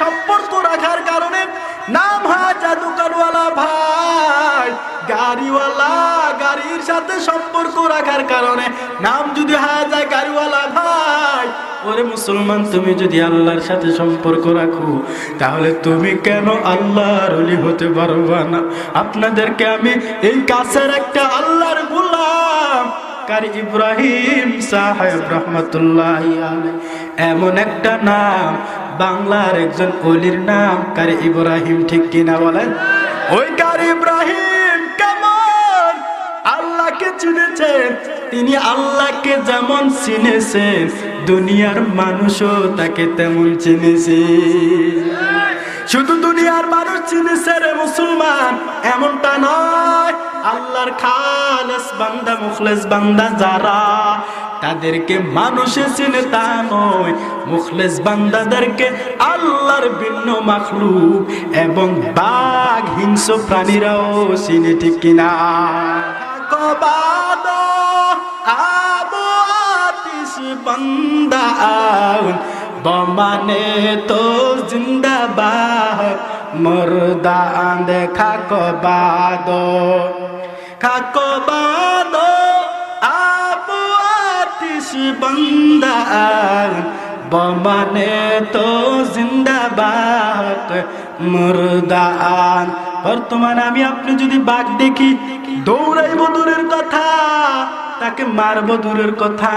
সম্পর্ক রাখার কারণে নাম হাজা দোকানওয়ালা ভাই। গাড়িওয়ালা গাড়ির সাথে সম্পর্ক রাখার কারণে নাম যদি হাজা গাড়িওয়ালা ভাই। ওরে মুসলমান, তুমি যদি আল্লাহর সাথে সম্পর্ক রাখো, তাহলে তুমি কেন আল্লাহর অলি হতে পারবা না? আপনাদেরকে আমি এই কাছের একটা আল্লাহর কারি ইব্রাহিম সাহেব রহমতুল্লাহ এমন একটা নাম বাংলার একজন অলির নাম কারি ইব্রাহিম, ঠিক কিনা বলেন? ওই কারি ইব্রাহিম, কেমন? আল্লাহকে চিনেছেন, তিনি আল্লাহকে যেমন চিনেছেন, দুনিয়ার মানুষও তাকে তেমন চিনেছে। শুধু দুনিয়ার মানুষ চিনেছে রে মুসলমান, এমনটা নয়। আল্লাহর খালেস বান্দা, মুখলেস বান্দা যারা, তাদেরকে মানুষে চিনে তা নয়। মুখলেস বান্দাদেরকে আল্লাহর ভিন্ন মাখলুক এবং বাঘ, হিংস্র প্রাণীরাও চিনে, ঠিক কিনা? বমানে তো জিন্দাবাদ মরদা দেখা কবাদ খাকবাদ আবু আতিশ বান্দা। বমানে তো জিন্দাবাদ, মুরদান। বর্তমানে আমি আপনি যদি বাঘ দেখি, দৌড়াইব দূরের কথা, তাকে মারবো দূরের কথা।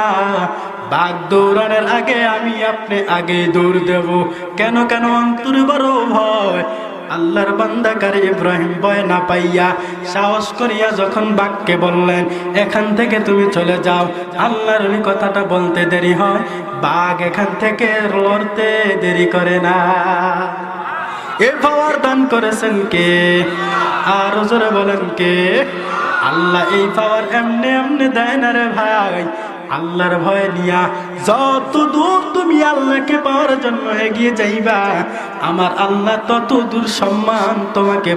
বাঘ দৌড়ানোর আগে আমি আপনি আগে দৌড় দেব। কেন কেন অন্তরে বড় ভয়? আল্লাহর বান্দাকারী ইব্রাহিম ভয় না পাইয়া সাহস করিয়া যখন বাঘকে বললেন, এখান থেকে তুমি চলে যাও। আল্লাহর কথাটা বলতে দেরি হয়। বাঘ এখান থেকে লড়তে দেরি করে না। এ পাওয়ার দান করেছেন কে? আর জোরে বলেন কে? আল্লাহ এই পাওয়ার এমনি এমনি দেয় না রে ভাই। আল্লাহর ভয় নিয়া যত দূর তুমি আল্লাহকে পাওয়ার জন্য এগিয়ে যাইবা, আমার আল্লাহ তত দূর সম্মান তোমাকে